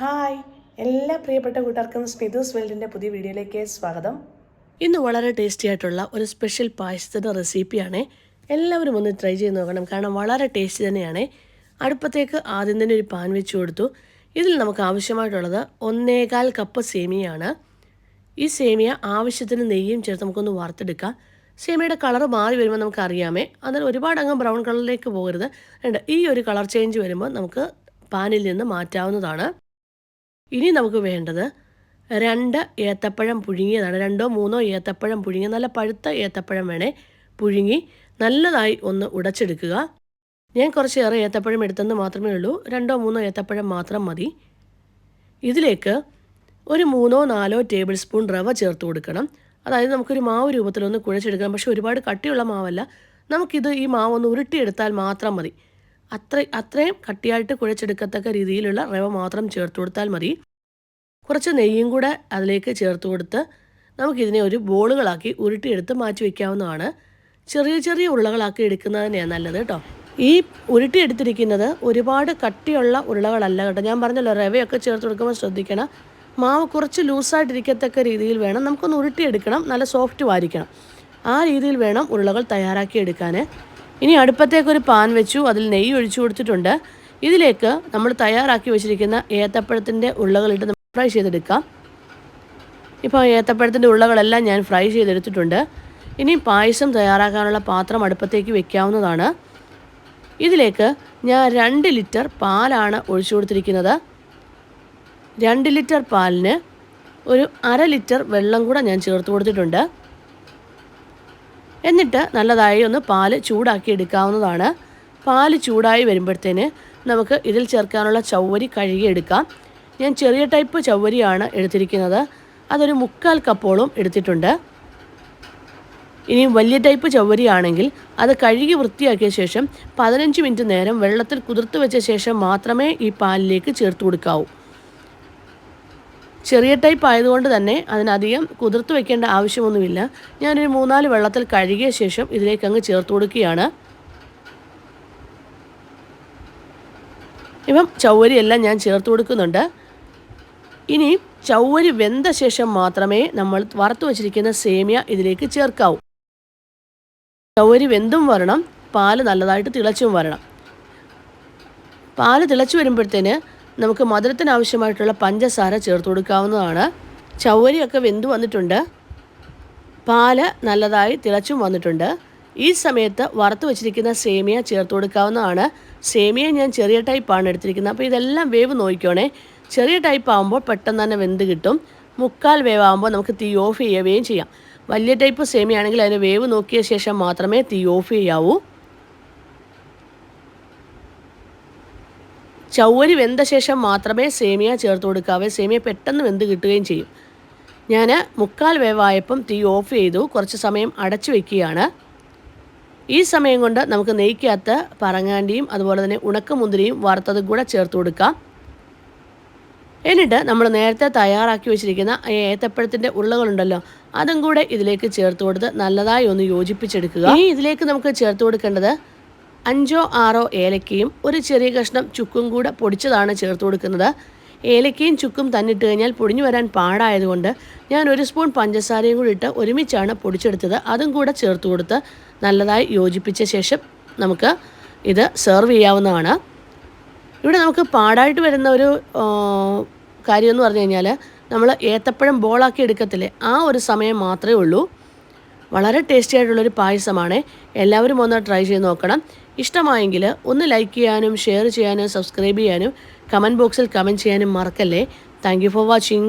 Hi. എല്ലാ പ്രിയപ്പെട്ട കൂട്ടുകാർക്കും സ്മിതുസ് വേൾഡിന്റെ പുതിയ വീഡിയോയിലേക്ക് സ്വാഗതം. ഇന്ന് വളരെ ടേസ്റ്റി ആയിട്ടുള്ള ഒരു സ്പെഷ്യൽ പായസത്തിന്റെ റെസിപ്പിയാണ് എല്ലാവരും ഒന്ന് ട്രൈ ചെയ്ത് നോക്കണം. കാരണം വളരെ ടേസ്റ്റി തന്നെയാണ്. അടുപ്പത്തേക്ക് ആദ്യം തന്നെ ഒരു പാൻ വെച്ച് കൊടുത്തു. ഇതിൽ നമുക്ക് ആവശ്യമായിട്ടുള്ളത് ഒന്നേകാൽ കപ്പ് സേമിയയാണ്. ഈ സേമിയ ആവശ്യത്തിന് നെയ്യും ചേർത്ത് നമുക്കൊന്ന് വറുത്തെടുക്കാം. സേമിയയുടെ കളർ മാറി വരുമ്പോൾ നമുക്ക് അറിയാമേ അതിൽ ഒരുപാട് അങ്ങ് ബ്രൗൺ കളറിലേക്ക് പോകരുത്. ഉണ്ട് ഈ ഒരു കളർ ചേഞ്ച് വരുമ്പോൾ നമുക്ക് പാനിൽ നിന്ന് മാറ്റാവുന്നതാണ്. ഇനി നമുക്ക് വേണ്ടത് രണ്ട് ഏത്തപ്പഴം പുഴുങ്ങിയതാണ്. രണ്ടോ മൂന്നോ ഏത്തപ്പഴം പുഴുങ്ങി നല്ല പഴുത്ത ഏത്തപ്പഴം വേണേ പുഴുങ്ങി നല്ലതായി ഒന്ന് ഉടച്ചെടുക്കുക. ഞാൻ കുറച്ചേറെ ഏത്തപ്പഴം എടുത്തെന്ന് മാത്രമേ ഉള്ളൂ. രണ്ടോ മൂന്നോ ഏത്തപ്പഴം മാത്രം മതി. ഇതിലേക്ക് ഒരു മൂന്നോ നാലോ ടേബിൾ സ്പൂൺ റവ ചേർത്ത് കൊടുക്കണം. അതായത് നമുക്കൊരു മാവ് രൂപത്തിലൊന്ന് കുഴച്ചെടുക്കാം. പക്ഷേ ഒരുപാട് കട്ടിയുള്ള മാവല്ല. നമുക്കിത് ഈ മാവ് ഒന്ന് ഉരുട്ടിയെടുത്താൽ മാത്രം മതി. അത്ര അത്രയും കട്ടിയായിട്ട് കുഴച്ചെടുക്കത്തക്ക രീതിയിലുള്ള റവ മാത്രം ചേർത്ത് കൊടുത്താൽ മതി. കുറച്ച് നെയ്യും കൂടെ അതിലേക്ക് ചേർത്ത് കൊടുത്ത് നമുക്കിതിനെ ഒരു ബോളുകളാക്കി ഉരുട്ടിയെടുത്ത് മാറ്റി വയ്ക്കാവുന്നതാണ് ചെറിയ ചെറിയ ഉരുളകളാക്കി എടുക്കുന്നത് തന്നെയാണ് നല്ലത് കേട്ടോ. ഈ ഉരുട്ടിയെടുത്തിരിക്കുന്നത് ഒരുപാട് കട്ടിയുള്ള ഉരുളകളല്ല കേട്ടോ. ഞാൻ പറഞ്ഞല്ലോ റവയൊക്കെ ചേർത്ത് കൊടുക്കുമ്പോൾ ശ്രദ്ധിക്കണം. മാവ് കുറച്ച് ലൂസായിട്ടിരിക്കത്തക്ക രീതിയിൽ വേണം. നമുക്കൊന്ന് ഉരുട്ടിയെടുക്കണം. നല്ല സോഫ്റ്റ് വാരിക്കണം. ആ രീതിയിൽ വേണം ഉരുളകൾ തയ്യാറാക്കി എടുക്കാൻ. ഇനി അടുപ്പത്തേക്ക് ഒരു പാൻ വെച്ചു. അതിൽ നെയ്യ് ഒഴിച്ചു കൊടുത്തിട്ടുണ്ട്. ഇതിലേക്ക് നമ്മൾ തയ്യാറാക്കി വെച്ചിരിക്കുന്ന ഏത്തപ്പഴത്തിന്റെ ഉരുളകളിട്ട് ഫ്രൈ ചെയ്തെടുക്കാം. ഇപ്പോൾ ഏത്തപ്പഴത്തിന്റെ ഉരുളകളെല്ലാം ഞാൻ ഫ്രൈ ചെയ്തെടുത്തിട്ടുണ്ട്. ഇനി പായസം തയ്യാറാക്കാനുള്ള പാത്രം അടുപ്പത്തേക്ക് വെക്കാവുന്നതാണ്. ഇതിലേക്ക് ഞാൻ രണ്ട് ലിറ്റർ പാലാണ് ഒഴിച്ചു കൊടുത്തിരിക്കുന്നത്. രണ്ട് ലിറ്റർ പാലിന് ഒരു അര ലിറ്റർ വെള്ളം കൂടെ ഞാൻ ചേർത്ത് കൊടുത്തിട്ടുണ്ട്. എന്നിട്ട് നല്ലതായി ഒന്ന് പാൽ ചൂടാക്കി എടുക്കാവുന്നതാണ്. പാൽ ചൂടായി വരുമ്പോഴത്തേന് നമുക്ക് ഇതിൽ ചേർക്കാനുള്ള ചവ്വരി കഴുകിയെടുക്കാം ഞാൻ ചെറിയ ടൈപ്പ് ചവ്വരിയാണ് എടുത്തിരിക്കുന്നത്. അതൊരു മുക്കാൽ കപ്പോളും എടുത്തിട്ടുണ്ട്. ഇനി വലിയ ടൈപ്പ് ചവ്വരിയാണെങ്കിൽ അത് കഴുകി വൃത്തിയാക്കിയ ശേഷം പതിനഞ്ച് മിനിറ്റ് നേരം വെള്ളത്തിൽ കുതിർത്ത് വെച്ച ശേഷം മാത്രമേ ഈ പാലിലേക്ക് ചേർത്ത് കൊടുക്കാവൂ. ചെറിയ ടൈപ്പ് ആയതുകൊണ്ട് തന്നെ അതിനധികം കുതിർത്ത് വെക്കേണ്ട ആവശ്യമൊന്നുമില്ല. ഞാനൊരു മൂന്നാൽ വെള്ളത്തിൽ കഴുകിയ ശേഷം ഇതിലേക്ക് അങ്ങ് ചേർത്ത് കൊടുക്കുകയാണ്. ഇപ്പം ചൗവരിയെല്ലാം ഞാൻ ചേർത്ത് കൊടുക്കുന്നുണ്ട്. ഇനി ചൗവരി വെന്ത ശേഷം മാത്രമേ നമ്മൾ വറുത്തു വച്ചിരിക്കുന്ന സേമിയ ഇതിലേക്ക് ചേർക്കാവൂ. ചൗവരി വെന്തും വരണം പാൽ നല്ലതായിട്ട് തിളച്ചും വരണം. പാൽ തിളച്ചു വരുമ്പോഴത്തേന് നമുക്ക് മധുരത്തിന് ആവശ്യമായിട്ടുള്ള പഞ്ചസാര ചേർത്ത് കൊടുക്കാവുന്നതാണ്. ചവ്വരിയൊക്കെ വെന്ത് വന്നിട്ടുണ്ട്. പാൽ നല്ലതായി തിളച്ചും വന്നിട്ടുണ്ട്. ഈ സമയത്ത് വറുത്ത് വെച്ചിരിക്കുന്ന സേമിയ ചേർത്ത് കൊടുക്കാവുന്നതാണ്. സേമിയ ഞാൻ ചെറിയ ടൈപ്പാണ് എടുത്തിരിക്കുന്നത്. അപ്പോൾ ഇതെല്ലാം വേവ് നോക്കിക്കോണേ. ചെറിയ ടൈപ്പ് ആകുമ്പോൾ പെട്ടെന്ന് തന്നെ വെന്ത് കിട്ടും. മുക്കാൽ വേവാകുമ്പോൾ നമുക്ക് തീ ഓഫ് ചെയ്യുകയും ചെയ്യാം. വലിയ ടൈപ്പ് സേമിയ ആണെങ്കിൽ അതിന് വേവ് നോക്കിയ ശേഷം മാത്രമേ തീ ഓഫ് ചെയ്യാവൂ. ചൗവരി വെന്ത ശേഷം മാത്രമേ സേമിയ ചേർത്ത് കൊടുക്കാവേ. സേമിയ പെട്ടെന്ന് വെന്ത് കിട്ടുകയും ചെയ്യും. ഞാൻ മുക്കാൽ വേവായപ്പം തീ ഓഫ് ചെയ്തു. കുറച്ച് സമയം അടച്ചു വയ്ക്കുകയാണ് ഈ സമയം കൊണ്ട് നമുക്ക് നെയ്ക്കകത്ത് പറങ്ങാണ്ടിയും അതുപോലെ തന്നെ ഉണക്കമുന്തിരിയും വറുത്തതും കൂടെ ചേർത്ത് കൊടുക്കാം. എന്നിട്ട് നമ്മൾ നേരത്തെ തയ്യാറാക്കി വെച്ചിരിക്കുന്ന ഏത്തപ്പഴത്തിന്റെ ഉരുളകളുണ്ടല്ലോ അതും കൂടെ ഇതിലേക്ക് ചേർത്ത് കൊടുത്ത് നല്ലതായി ഒന്ന് യോജിപ്പിച്ചെടുക്കുക. ഇനി ഇതിലേക്ക് നമുക്ക് ചേർത്ത് കൊടുക്കേണ്ടത് അഞ്ചോ ആറോ ഏലക്കയും ഒരു ചെറിയ കഷ്ണം ചുക്കും കൂടെ പൊടിച്ചതാണ് ചേർത്ത് കൊടുക്കുന്നത്. ഏലക്കയും ചുക്കും തന്നിട്ട് കഴിഞ്ഞാൽ പൊടിഞ്ഞു വരാൻ പാടായതുകൊണ്ട് ഞാൻ ഒരു സ്പൂൺ പഞ്ചസാരയും കൂടി ഇട്ട് ഒരുമിച്ചാണ് പൊടിച്ചെടുത്തത്. അതും കൂടെ ചേർത്ത് കൊടുത്ത് നല്ലതായി യോജിപ്പിച്ച ശേഷം നമുക്ക് ഇത് സെർവ് ചെയ്യാവുന്നതാണ്. ഇവിടെ നമുക്ക് പാടായിട്ട് വരുന്ന ഒരു കാര്യം എന്ന് പറഞ്ഞു കഴിഞ്ഞാൽ നമ്മൾ ഏത്തപ്പഴം ബോളാക്കി എടുക്കത്തില്ലേ? ആ ഒരു സമയം മാത്രമേ ഉള്ളൂ. വളരെ ടേസ്റ്റി ആയിട്ടുള്ളൊരു പായസമാണ്. എല്ലാവരും ഒന്ന് ട്രൈ ചെയ്ത് നോക്കണം. ഇഷ്ടമായെങ്കിൽ ഒന്ന് ലൈക്ക് ചെയ്യാനും ഷെയർ ചെയ്യാനും സബ്സ്ക്രൈബ് ചെയ്യാനും കമന്റ് ബോക്സിൽ കമന്റ് ചെയ്യാനും മറക്കല്ലേ. Thank for watching